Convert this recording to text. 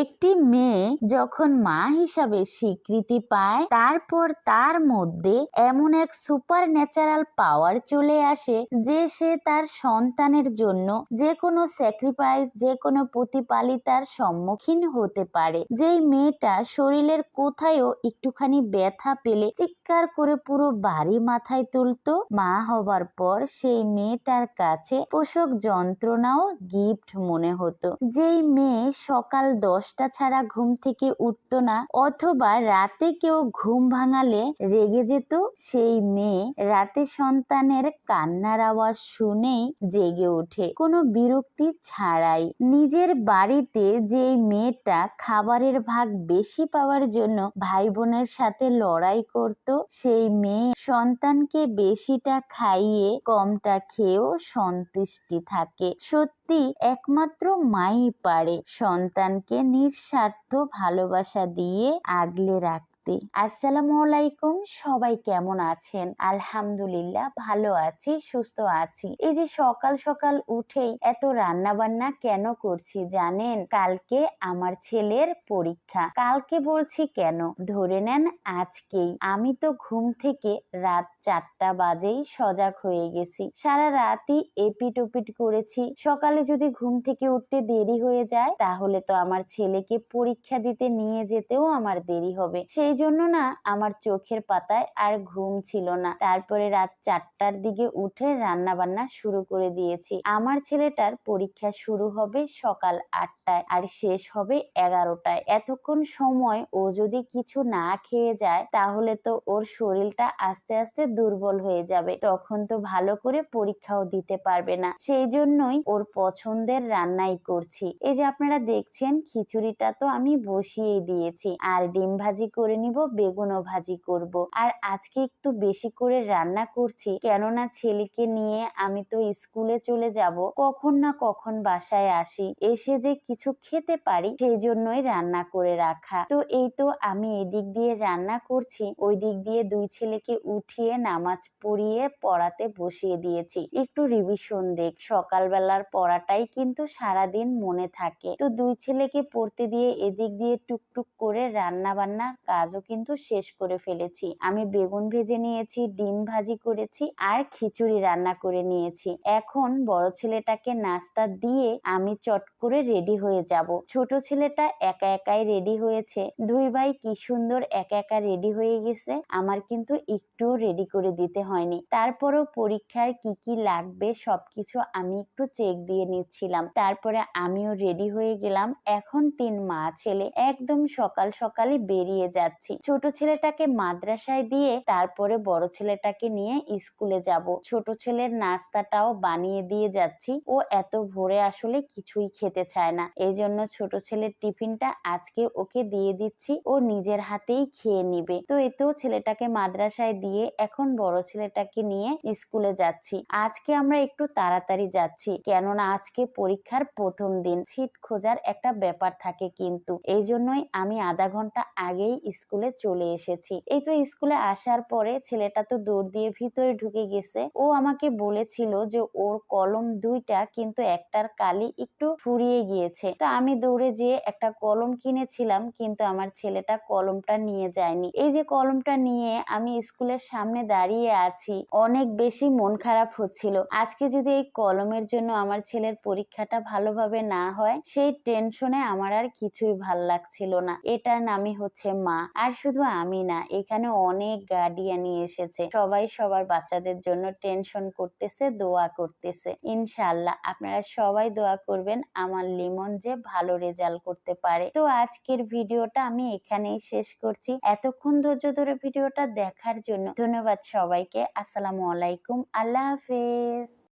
একটি মেয়ে যখন মা হিসাবে স্বীকৃতি পায়, তারপর তার মধ্যে এমন এক সুপার ন্যাচারাল পাওয়ার চলে আসে যে সে তার সন্তানের জন্য যে কোনো স্যাক্রিফাইস যে কোনো প্রতিপালিতার সম্মুখীন হতে পারে। যেই মেয়েটা শরীরের কোথায়ও একটুখানি ব্যথা পেলে চিৎকার করে পুরো বাড়ি মাথায় তুলতো, মা হবার পর সেই মেয়েটার কাছে পোষক যন্ত্রণাও গিফট মনে হতো। যেই মেয়ে সকাল দশটা ছাড়া ঘুম থেকে উঠতো না, অথবা রাতে কেউ ঘুম ভাঙালে রেগে যেত সেই মেয়ে রাতে সন্তানের কান্নার আওয়াজ শুনেই জেগে ওঠে। কোনো বিরক্তি ছাড়াই নিজের বাড়িতে যে মেয়েটা খাবারের ভাগ বেশি পাওয়ার জন্য ভাই বোনের সাথে লড়াই করত, সেই মেয়ে সন্তানকে বেশিটা খাইয়ে কমটা খেয়েও সন্তুষ্টি থাকে। সত্যি একমাত্র মাই পারে সন্তানকে নিঃস্বার্থ ভালোবাসা দিয়ে আগলে রাখতে আসসালামু আলাইকুম, সবাই কেমন আছেন? আলহামদুলিল্লাহ ভালো আছি, সুস্থ আছি। এই যে সকাল সকাল উঠেই এত রান্না বান্না কেন করছি জানেন? কালকে আমার ছেলের পরীক্ষা। কালকে বলছি কেন? ধরে নেন আজকেই। আমি তো ঘুম থেকে রাত চারটা বাজেই সজাগ হয়ে গেছি। সারা রাতই এপিট ওপিট করেছি। সকালে যদি ঘুম থেকে উঠতে দেরি হয়ে যায়, তাহলে তো আমার ছেলেকে পরীক্ষা দিতে নিয়ে যেতেও আমার দেরি হবে। সেই জন্য না আমার চোখের পাতায় আর ঘুম ছিল না। তারপরে রাত চারটার দিকে উঠে রান্না বান্না শুরু করে দিয়েছি। আমার ছেলেটার পরীক্ষা শুরু হবে সকাল আটটায় আর শেষ হবে এগারোটায়। এতক্ষণ সময় ও যদি কিছু না খেয়ে যায়, তাহলে তো ওর শরীরটা আস্তে আস্তে দুর্বল হয়ে যাবে। তখন তো ভালো করে পরীক্ষাও দিতে পারবে না। সেই জন্যই ওর পছন্দের রান্নাই করছি। এই যে আপনারা দেখছেন, খিচুড়িটা তো আমি বসিয়ে দিয়েছি। আর ডিম ভাজি করে নিব, বেগুনও ভাজি করব। আর আজকে একটু বেশি করে রান্না করছি, কেননা ছেলেকে নিয়ে আমি তো স্কুলে চলে যাব, কখন না কখন বাসায় আসি। এসে যে কিছু খেতে পারি সেই জন্যই রান্না করে রাখা। তো এই তো আমি এদিক দিয়ে রান্না করছি ওই দিক দিয়ে দুই ছেলেকে উঠিয়ে নামাজ পড়িয়ে পড়াতে বসিয়ে দিয়েছি। একটু রিভিশন দেখ, সকালবেলার পড়াটাই কিন্তু সারাদিন মনে থাকে। তো দুই ছেলেকে পড়তে দিয়ে এদিক দিয়ে টুকটুক করে রান্না বান্নার কাজও কিন্তু শেষ করে ফেলেছি। আমি বেগুন ভেজে নিয়েছি, ডিম ভাজি করেছি আর খিচুড়ি রান্না করে নিয়েছি। এখন বড় ছেলেটাকে নাস্তা দিয়ে আমি চট করে রেডি হয়ে যাব। ছোট ছেলেটা একা একাই রেডি হয়েছে। দুই ভাই কি সুন্দর একা একা রেডি হয়ে গেছে, আমার কিন্তু একটু রেডি করে দিতে হয়নি। তারপরেও পরীক্ষার কি কি লাগবে সবকিছু আমি একটু চেক দিয়ে নিচ্ছিলাম। তারপরে আমিও রেডি হয়ে গেলাম। এখন তিন মা ছেলে একদম সকাল সকালই বেরিয়ে যাচ্ছি। ছোট ছেলেটাকে মাদ্রাসায় দিয়ে তারপরে বড় ছেলেটাকে নিয়ে স্কুলে যাব। ছোট ছেলের নাস্তাটাও বানিয়ে দিয়ে যাচ্ছি। ও এত ভোরে আসলে কিছুই খেতে চায় না। এই জন্য ছোট ছেলের টিফিনটা আজকে ওকে দিয়ে দিচ্ছি। ও নিজের হাতেই খেয়ে নিবে। তো এতেও ছেলেটাকে মাদ্রাসায় দিয়ে এখন বড় ছেলেটাকে নিয়ে স্কুলে যাচ্ছি। আজকে আমরা একটু তাড়াতাড়ি যাচ্ছি। কেননা আজকে পরীক্ষার প্রথম দিন। সিট খোঁজার একটা ব্যাপার থাকে কিন্তু। এই জন্যই আমি আধা ঘণ্টা আগেই স্কুলে চলে এসেছি। এই তো স্কুলে আসার পরে ছেলেটা তো দৌড় দিয়ে ভিতরে ঢুকে গেছে। ও আমাকে বলেছিল যে ওর কলম দুইটা কিন্তু একটার কালি একটু ফুরিয়ে গিয়েছে। তো আমি দৌড়ে যেয়ে একটা কলম কিনেছিলাম, কিন্তু আমার ছেলেটা কলমটা নিয়ে যায়নি। এই যে কলমটা নিয়ে আমি স্কুলের সামনে দাঁড়িয়ে আছি, অনেক বেশি মন খারাপ হচ্ছিল। আজকে যদি এই কলমের জন্য আমার ছেলের পরীক্ষাটা ভালোভাবে না হয়, সেই টেনশনে আমার আর কিছুই ভালো লাগছিল না। এটার নামই হচ্ছে মা। আর শুধু আমি না, এখানে অনেক গার্ডিয়ানই এসেছে। সবাই সবার বাচ্চাদের জন্য টেনশন করতেছে, দোয়া করতেছে। ইনশাল্লাহ আপনারা সবাই দোয়া করবেন, আমার লিমন যে ভালো রেজাল্ট করতে পারে। তো আজকের ভিডিওটা আমি এখানেই শেষ করছি। এতক্ষণ ধৈর্য ধরে ভিডিওটা দেখার জন্য ধন্যবাদ সবাইকে। আসসালামু আলাইকুম। আল্লাহ হাফেজ।